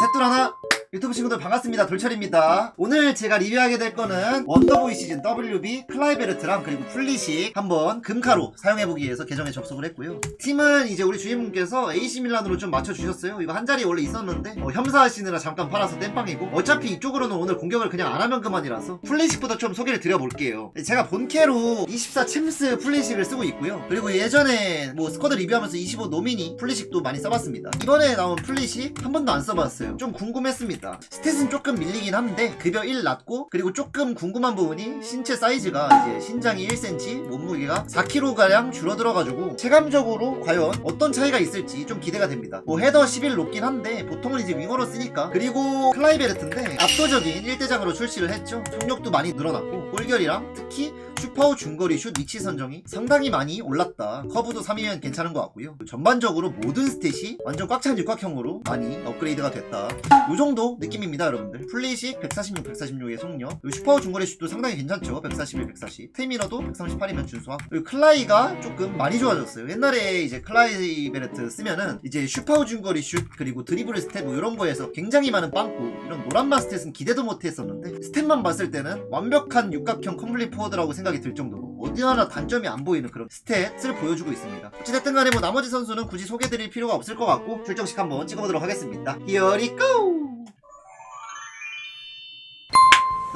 셋둘 하나 유튜브 친구들 반갑습니다. 돌철입니다. 오늘 제가 리뷰하게 될 거는 원더보이 시즌 WB 클라이베르트랑 그리고 플리식 한번 금카로 사용해보기 위해서 계정에 접속을 했고요. 팀은 이제 우리 주인분께서 AC 밀란으로 좀 맞춰주셨어요. 이거 한 자리에 원래 있었는데 어, 협사하시느라 잠깐 팔아서 땜빵이고 어차피 이쪽으로는 오늘 공격을 그냥 안 하면 그만이라서 플리식부터 좀 소개를 드려볼게요. 제가 본캐로 24 챔스 플리식을 쓰고 있고요. 그리고 예전에 뭐 스쿼드 리뷰하면서 25 노미니 플리식도 많이 써봤습니다. 이번에 나온 플리식 한 번도 안 써봤어요. 좀 궁금했습니다 스탯은 조금 밀리긴 한데 급여 1 낮고 그리고 조금 궁금한 부분이 신체 사이즈가 이제 신장이 1cm 몸무게가 4kg가량 줄어들어가지고 체감적으로 과연 어떤 차이가 있을지 좀 기대가 됩니다 뭐 헤더 11 높긴 한데 보통은 이제 윙어로 쓰니까 그리고 클라이베르트인데 압도적인 1대장으로 출시를 했죠 속력도 많이 늘어났고 골결이랑 특히 슈퍼 중거리 슛 위치 선정이 상당히 많이 올랐다. 커브도 3이면 괜찮은 것 같고요. 전반적으로 모든 스탯이 완전 꽉찬 육각형으로 많이 업그레이드가 됐다. 요 정도 느낌입니다, 여러분들. 플레이식 146, 146의 속력. 요 슈퍼 중거리 슛도 상당히 괜찮죠. 141, 140. 테미러도 138이면 준수하고. 그리고 클라이가 조금 많이 좋아졌어요. 옛날에 이제 클라이 베르트 쓰면은 이제 슈퍼 중거리 슛 그리고 드리블 스텝 뭐 이런 거에서 굉장히 많은 빵꾸 이런 노란맛 스탯은 기대도 못했었는데 스탯만 봤을 때는 완벽한 육각형 컴플릿 포워드라고 생각이 들 정도로 어디 하나 단점이 안 보이는 그런 스탯을 보여주고 있습니다. 어찌됐든 간에 뭐 나머지 선수는 굳이 소개드릴 필요가 없을 것 같고 출정식 한번 찍어보도록 하겠습니다. We go!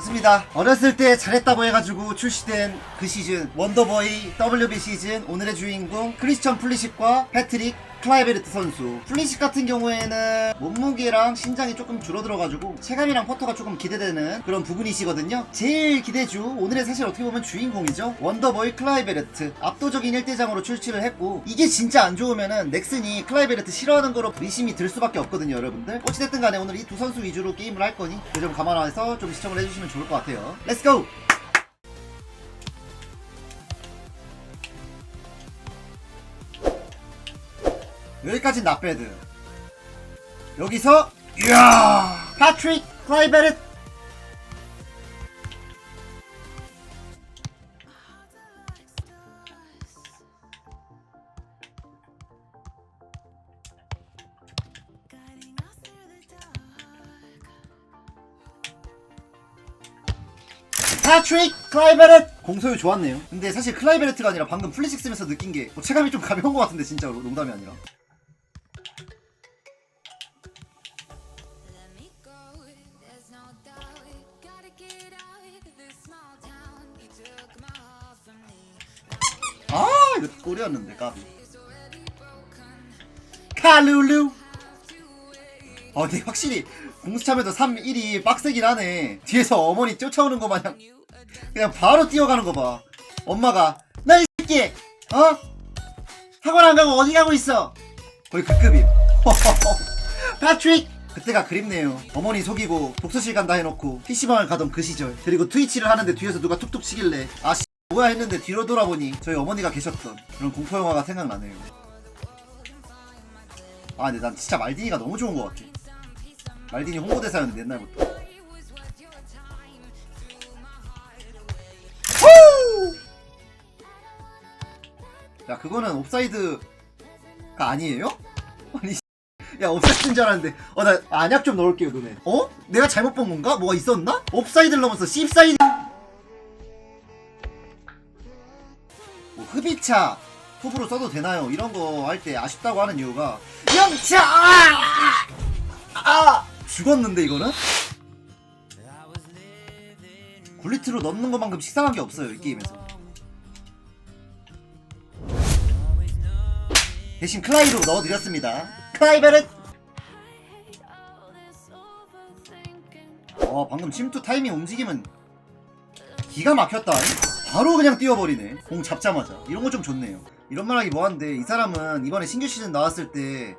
좋습니다. 어렸을 때 잘했다고 해가지고 출시된 그 시즌 원더보이 WB 시즌 오늘의 주인공 크리스천 플리식과 패트릭 클라이베르트 선수. 플리식 같은 경우에는 몸무게랑 신장이 조금 줄어들어가지고 체감이랑 퍼터가 조금 기대되는 그런 부분이시거든요. 제일 기대주 오늘의 사실 어떻게 보면 주인공이죠. 원더보이 클라이베르트. 압도적인 1대장으로 출시를 했고 이게 진짜 안 좋으면은 넥슨이 클라이베르트 싫어하는 거로 의심이 들 수밖에 없거든요 여러분들. 어찌됐든 간에 오늘 이 두 선수 위주로 게임을 할 거니 그 점 감안해서 좀 시청을 해주시면 좋을 것 같아요. 렛츠고! 여기까지 나빼드. 여기서 이야! 파트릭 클라이베르트 파트릭 클라이베르트 공소유 좋았네요. 근데 사실 클라이베르트가 아니라 방금 플리식 쓰면서 느낀 게 뭐 체감이 좀 가벼운 것 같은데 진짜로 농담이 아니라 아 이거 골이었는데 까비 칼룰루. 아 근데 확실히 공수참에도 3, 1이 빡세긴 하네. 뒤에서 어머니 쫓아오는 거 마냥 그냥 바로 뛰어가는 거봐. 엄마가 나 이 새끼! 어? 학원 안 가고 어디 가고 있어? 거의 그 급임. 패트릭 그때가 그립네요. 어머니 속이고 독서실 간다 해놓고 PC방을 가던 그 시절. 그리고 트위치를 하는데 뒤에서 누가 툭툭 치길래 아 씨, 뭐야 했는데 뒤로 돌아보니 저희 어머니가 계셨던 그런 공포 영화가 생각나네요 아 근데 난 진짜 말디니가 너무 좋은 것 같아 말디니 홍보대사였는데 옛날부터 후! 야 그거는 옵사이드가 아니에요? 아니 야 옵사이드인 줄 알았는데 어 나 안약 좀 넣을게요 너네 어? 내가 잘못 본 건가? 뭐가 있었나? 옵사이드를 넘어서 씹사이드 뭐 흡입차 톱으로 써도 되나요? 이런 거 할 때 아쉽다고 하는 이유가 영차 아! 아! 죽었는데 이거는? 굴리트로 넣는 것만큼 식상한 게 없어요 이 게임에서 대신 클라이로 넣어드렸습니다 클라이베르 어 방금 침투 타이밍 움직임은 기가 막혔다 바로 그냥 뛰어버리네. 공 잡자마자. 이런 거 좀 좋네요. 이런 말 하기 뭐한데 이 사람은 이번에 신규 시즌 나왔을 때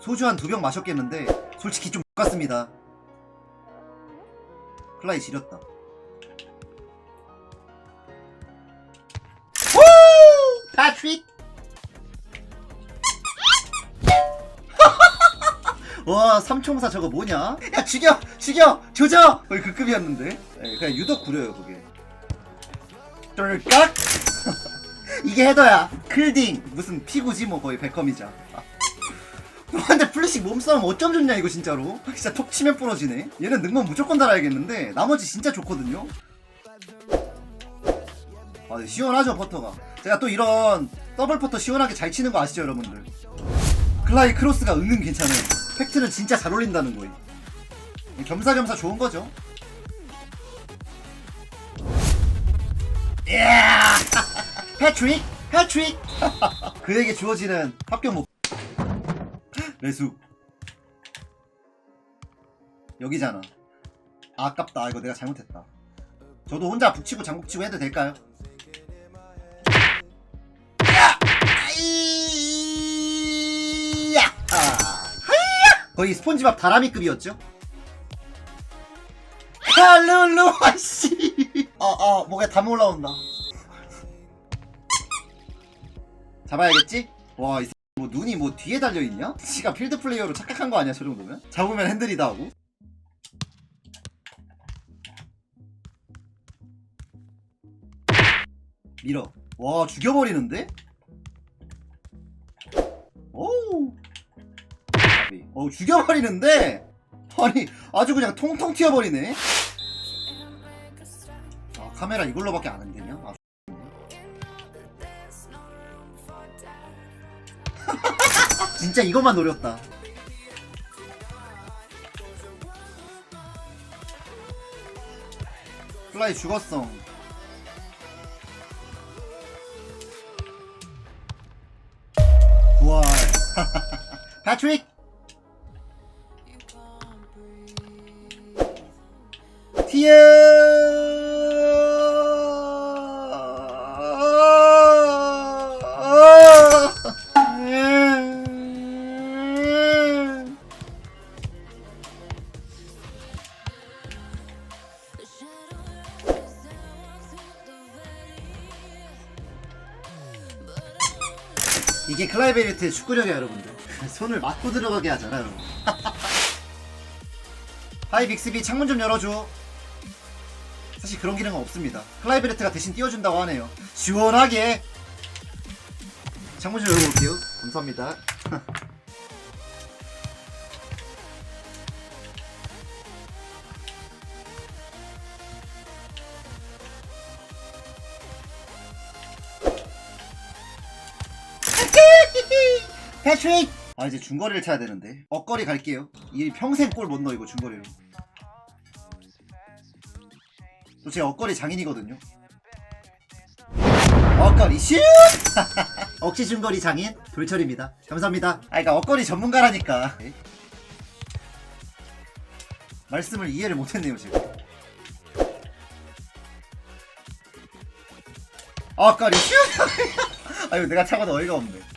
소주 한 두 병 마셨겠는데 솔직히 좀 같습니다. 클라이 지렸다. 오! 패트릭 와 삼총사 저거 뭐냐? 야 죽여! 죽여! 조져! 거의 그 급이었는데. 예, 그냥 유독 구려요 그게 쫄깍? 이게 헤더야. 클딩. 무슨 피구지? 뭐 거의 백컴이자 근데 플래식 몸싸움 어쩜 좋냐 이거 진짜로? 진짜 톡 치면 부러지네. 얘는 능력 무조건 달아야겠는데 나머지 진짜 좋거든요. 아 시원하죠 퍼터가. 제가 또 이런 더블 퍼터 시원하게 잘 치는 거 아시죠 여러분들? 클라이 크로스가 은근 괜찮아요. 팩트는 진짜 잘 어울린다는 거예요. 겸사겸사 좋은 거죠 이야 패트릭 패트릭 그에게 주어지는 합격 목 레수. 여기잖아. 아, 아깝다. 이거 내가 잘못했다. 저도 혼자 북치고 장북치고 해도 될까요? 야! 아! 거의 스폰지밥 다라미급이었죠? 할룰루 아씨 아아 목에 담 올라온다 잡아야겠지? 와 이 뭐 눈이 뭐 뒤에 달려 있냐? 씨가 필드 플레이어로 착각한 거 아니야 저 정도면? 잡으면 핸들이다 하고 밀어 와 죽여버리는데? 오우 어 죽여버리는데? 아니 아주 그냥 통통 튀어버리네 아 카메라 이걸로밖에 안 한대냐? 아, 진짜 이것만 노렸다. 플라이 죽었어. 부활. 패트릭. 티어. 이게 클라이베리트의 축구력이야 여러분들. 손을 맞고 들어가게 하잖아 여러분. 하이 빅스비. 창문 좀 열어줘. 사실 그런 기능은 없습니다. 클라이베리트가 대신 띄워준다고 하네요. 시원하게. 창문 좀 열어볼게요. 감사합니다 패트릭! 아 이제 중거리를 쳐야 되는데. 엇거리 갈게요. 이 평생 골 못 넣어 이거 중거리로. 또 제가 엇거리 장인이거든요. 엇거리 슛! 억지 중거리 장인 돌철입니다. 감사합니다. 아 그니까 엇거리 전문가라니까. 말씀을 이해를 못했네요 지금. 엇거리 슛! 아유 내가 차가도 어이가 없네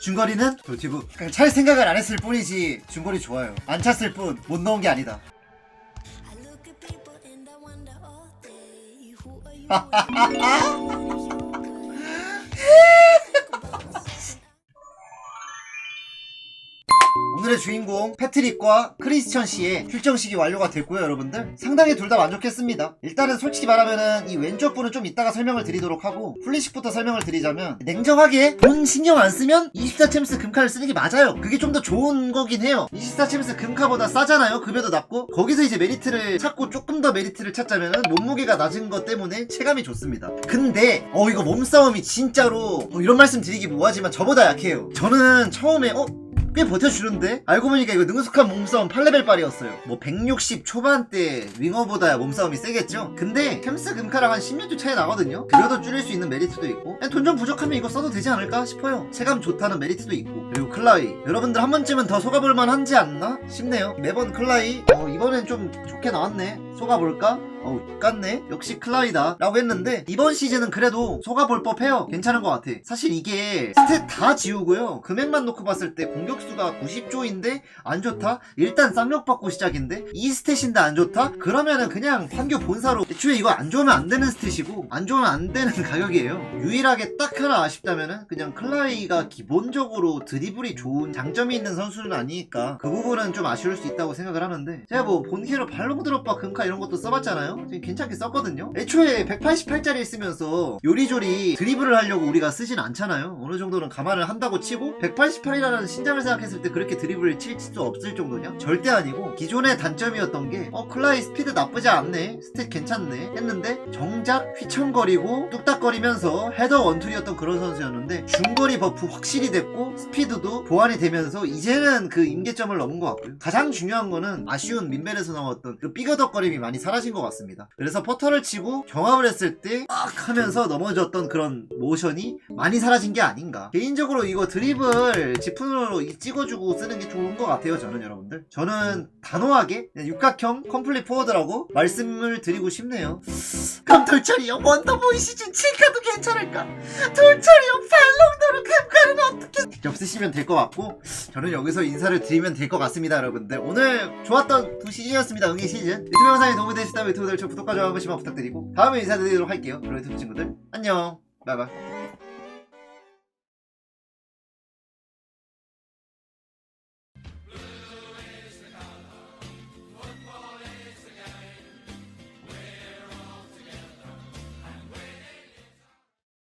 중거리는 돌티브 그냥 찰 생각을 안 했을 뿐이지 중거리 좋아요. 안 찼을 뿐 못 넣은 게 아니다 주인공 패트릭과 크리스천 씨의 출정식이 완료가 됐고요 여러분들. 상당히 둘 다 만족했습니다. 일단은 솔직히 말하면은 이 왼쪽 분은 좀 이따가 설명을 드리도록 하고 플리식부터 설명을 드리자면 냉정하게 돈 신경 안 쓰면 24챔스 금카를 쓰는 게 맞아요. 그게 좀 더 좋은 거긴 해요. 24챔스 금카보다 싸잖아요 급여도 낮고. 거기서 이제 메리트를 찾고 조금 더 메리트를 찾자면은 몸무게가 낮은 것 때문에 체감이 좋습니다. 근데 어 이거 몸싸움이 진짜로 뭐 이런 말씀 드리기 뭐하지만 저보다 약해요. 저는 처음에 어 꽤 버텨주는데? 알고 보니까 이거 능숙한 몸싸움 8레벨 빨이었어요. 뭐 160 초반대 윙어보다야 몸싸움이 세겠죠? 근데 템스 금카랑 한 10년 차이 나거든요? 그래도 줄일 수 있는 메리트도 있고 돈 좀 부족하면 이거 써도 되지 않을까 싶어요. 체감 좋다는 메리트도 있고 그리고 클라이 여러분들 한 번쯤은 더 속아볼만 한지 않나 싶네요. 매번 클라이 어 이번엔 좀 좋게 나왔네. 속아볼까? 어우 깠네. 역시 클라이다. 라고 했는데 이번 시즌은 그래도 속아볼 법해요. 괜찮은 것 같아. 사실 이게 스탯 다 지우고요. 금액만 놓고 봤을 때 공격수가 90조인데 안 좋다? 일단 쌍욕 받고 시작인데? 이 스탯인데 안 좋다? 그러면은 그냥 판교 본사로 애초에 이거 안 좋으면 안 되는 스탯이고 안 좋으면 안 되는 가격이에요. 유일하게 딱 하나 아쉽다면은 그냥 클라이가 기본적으로 드리블이 좋은 장점이 있는 선수는 아니니까 그 부분은 좀 아쉬울 수 있다고 생각을 하는데 제가 뭐 본캐로 발롱 드롭바 금카 이런 것도 써봤잖아요 않아요? 되게 괜찮게 썼거든요. 애초에 188짜리 쓰면서 요리조리 드리블을 하려고 우리가 쓰진 않잖아요. 어느 정도는 감안을 한다고 치고 188이라는 신장을 생각했을 때 그렇게 드리블을 칠 수 없을 정도냐? 절대 아니고 기존의 단점이었던 게 어 클라이 스피드 나쁘지 않네 스탯 괜찮네 했는데 정작 휘청거리고 뚝딱거리면서 헤더 원툴이었던 그런 선수였는데 중거리 버프 확실히 됐고 스피드도 보완이 되면서 이제는 그 임계점을 넘은 것 같고요. 가장 중요한 거는 아쉬운 민벨에서 나왔던 그 삐거덕거림이 많이 사라진 것 같습니다. 그래서 퍼터를 치고 경합을 했을 때 막 하면서 넘어졌던 그런 모션이 많이 사라진 게 아닌가. 개인적으로 이거 드립을 지푼으로 이 찍어주고 쓰는 게 좋은 것 같아요. 저는 여러분들. 저는 단호하게 그냥 육각형 컴플릿 포워드라고 말씀을 드리고 싶네요. 그럼 돌철이요 원더보이 시즌 7카도 괜찮을까? 돌철이요 발롱도르 금가는 어떻게 없으시면 될 것 같고 저는 여기서 인사를 드리면 될 것 같습니다 여러분들 오늘 좋았던 두 시즌이었습니다 응애 시즌 유튜브 영상이 도움이 되셨다면 유튜브 들 구독과 좋아요 한 번씩만 부탁드리고 다음에 인사드리도록 할게요 그럼 유튜브 친구들 안녕 바이바이